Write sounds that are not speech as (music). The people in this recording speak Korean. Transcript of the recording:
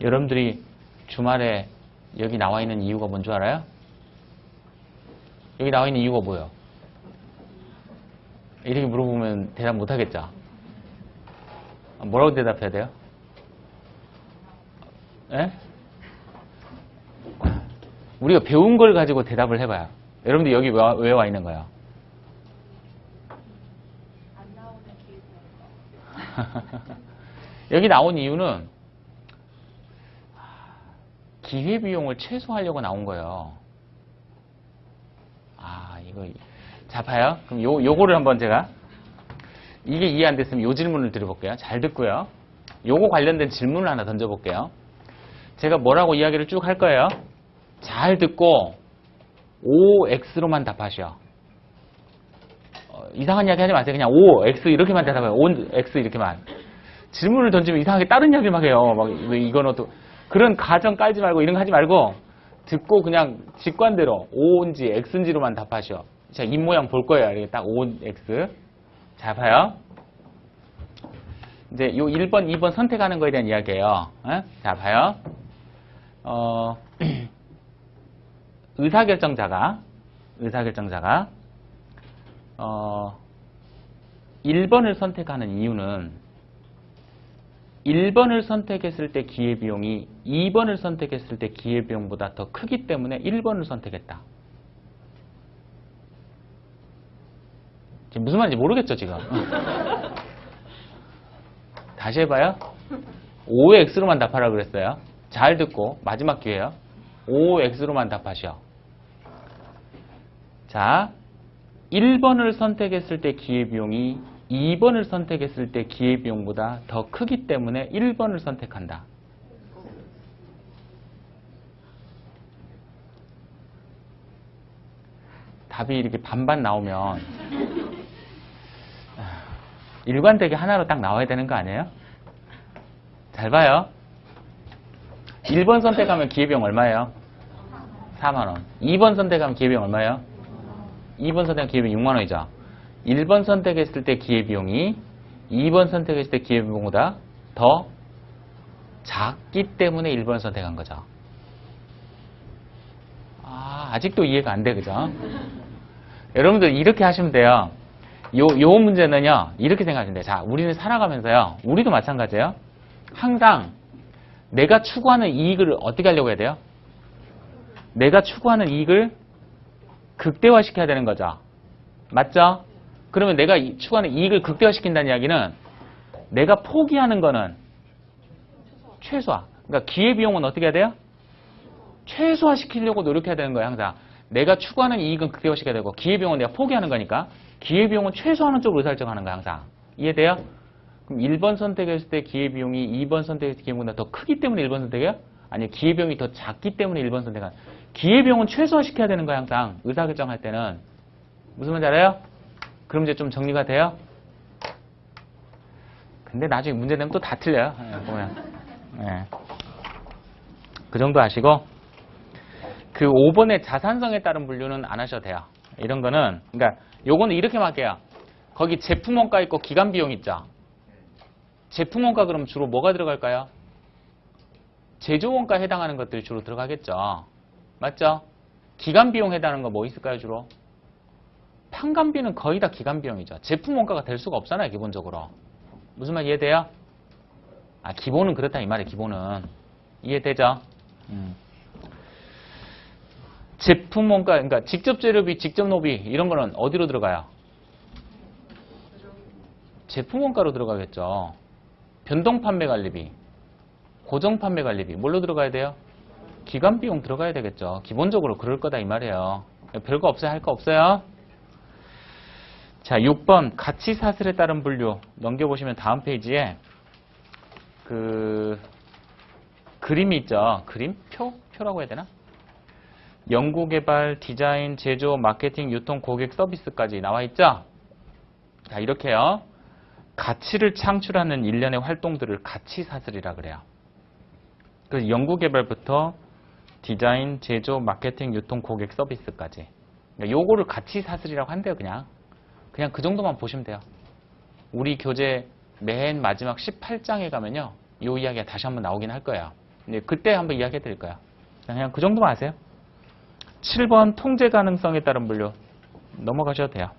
여러분들이 주말에 여기 나와 있는 이유가 뭔 줄 알아요? 여기 나와 있는 이유가 뭐예요? 이렇게 물어보면 대답 못 하겠죠? 뭐라고 대답해야 돼요? 예? 우리가 배운 걸 가지고 대답을 해봐요. 여러분들 여기 왜 와 있는 거예요? (laughs) 여기 나온 이유는 기회비용을 최소화하려고 나온 거예요. 아, 이거. 자, 봐요. 그럼 요, 요거를 한번 제가, 이게 이해 안 됐으면 요 질문을 드려볼게요. 잘 듣고요. 요거 관련된 질문을 하나 던져볼게요. 제가 뭐라고 이야기를 쭉 할 거예요. 잘 듣고, OX로만 답하시오. 어, 이상한 이야기 하지 마세요. 그냥 O, X 이렇게만 대답해요. O, X 이렇게만. 질문을 던지면 이상하게 다른 이야기 막 해요. 막, 왜 이건 어또 그런 가정 깔지 말고 이런 거 하지 말고 듣고 그냥 직관대로 O인지 X인지로만 답하시오. 자, 입 모양 볼 거예요. 이렇게 딱 O, X. 자, 봐요. 이제 요 1번, 2번 선택하는 거에 대한 이야기예요. 어? 자, 봐요. 어, (clears throat) 의사결정자가, 의사결정자가, 어, 1번을 선택하는 이유는 1번을 선택했을 때 기회비용이 2번을 선택했을 때 기회비용보다 더 크기 때문에 1번을 선택했다. 지금 무슨 말인지 모르겠죠, 지금? (laughs) 다시 해봐요. 5의 X로만 답하라 그랬어요. 잘 듣고, 마지막 기회요. 5의 X로만 답하시오. 자, 1번을 선택했을 때 기회비용이 2번을 선택했을 때 기회비용보다 더 크기 때문에 1번을 선택한다. 답이 이렇게 반반 나오면 (laughs) 일관되게 하나로 딱 나와야 되는 거 아니에요? 잘 봐요. 1번 선택하면 기회비용 얼마예요? 4만원. 2번 선택하면 기회비용 얼마예요? 2번 선택하면 기회비용 6만원이죠. 1번 선택했을 때 기회비용이 2번 선택했을 때 기회비용보다 더 작기 때문에 1번 선택한 거죠. 아, 아직도 이해가 안 돼, 그죠? (laughs) 여러분들 이렇게 하시면 돼요. 요, 요 문제는요, 이렇게 생각하시면 돼요. 자, 우리는 살아가면서요, 우리도 마찬가지예요. 항상 내가 추구하는 이익을 어떻게 하려고 해야 돼요? 내가 추구하는 이익을 극대화시켜야 되는 거죠. 맞죠? 그러면 내가 이- 추구하는 이익을 극대화시킨다는 이야기는 내가 포기하는 거는 최소화. 그러니까 기회비용은 어떻게 해야 돼요? 최소화시키려고 노력해야 되는 거예요, 항상. 내가 추구하는 이익은 극대화시켜야 되고 기회비용은 내가 포기하는 거니까 기회비용은 최소화하는 쪽으로 의사결정하는 거야, 항상. 이해돼요? 그럼 1번 선택했을 때 기회비용이 2번 선택했을 때 기회비용보다 더 크기 때문에 1번 선택해요? 아니요, 기회비용이 더 작기 때문에 1번 선택하는 기회비용은 최소화시켜야 되는 거야, 항상. 의사결정할 때는. 무슨 말인지 알아요? 그럼 이제 좀 정리가 돼요? 근데 나중에 문제 되면 또 다 틀려요. 예, 보면. 예. 그 정도 아시고 그 5번의 자산성에 따른 분류는 안 하셔도 돼요. 이런 거는 그러니까 요거는 이렇게 말게요. 거기 제품 원가 있고 기간 비용 있죠. 제품 원가 그럼 주로 뭐가 들어갈까요? 제조 원가에 해당하는 것들이 주로 들어가겠죠. 맞죠? 기간 비용 해당하는 거 뭐 있을까요, 주로? 판관비는 거의 다 기간 비용이죠. 제품 원가가 될 수가 없잖아요, 기본적으로. 무슨 말 이해돼요? 아, 기본은 그렇다 이 말이에요, 기본은. 이해되죠? 음. 제품 원가, 그러니까 직접 재료비, 직접 노비 이런 거는 어디로 들어가요? 제품 원가로 들어가겠죠. 변동 판매 관리비, 고정 판매 관리비 뭘로 들어가야 돼요? 기간 비용 들어가야 되겠죠. 기본적으로 그럴 거다 이 말이에요. 별거 없어요, 할 거 없어요. 자, 6번 가치 사슬에 따른 분류 넘겨보시면 다음 페이지에 그 그림이 있죠. 그림? 표? 표라고 해야 되나? 연구 개발, 디자인, 제조, 마케팅, 유통, 고객 서비스까지 나와 있죠? 자, 이렇게요. 가치를 창출하는 일련의 활동들을 가치 사슬이라 그래요. 그 연구 개발부터 디자인, 제조, 마케팅, 유통, 고객 서비스까지. 그러니까 요거를 가치 사슬이라고 한대요, 그냥. 그냥 그 정도만 보시면 돼요. 우리 교재 맨 마지막 18장에 가면요. 이 이야기가 다시 한번 나오긴 할 거예요. 이제 그때 한번 이야기해 드릴 거야. 그냥 그 정도만 아세요. 7번 통제 가능성에 따른 분류 넘어가셔도 돼요.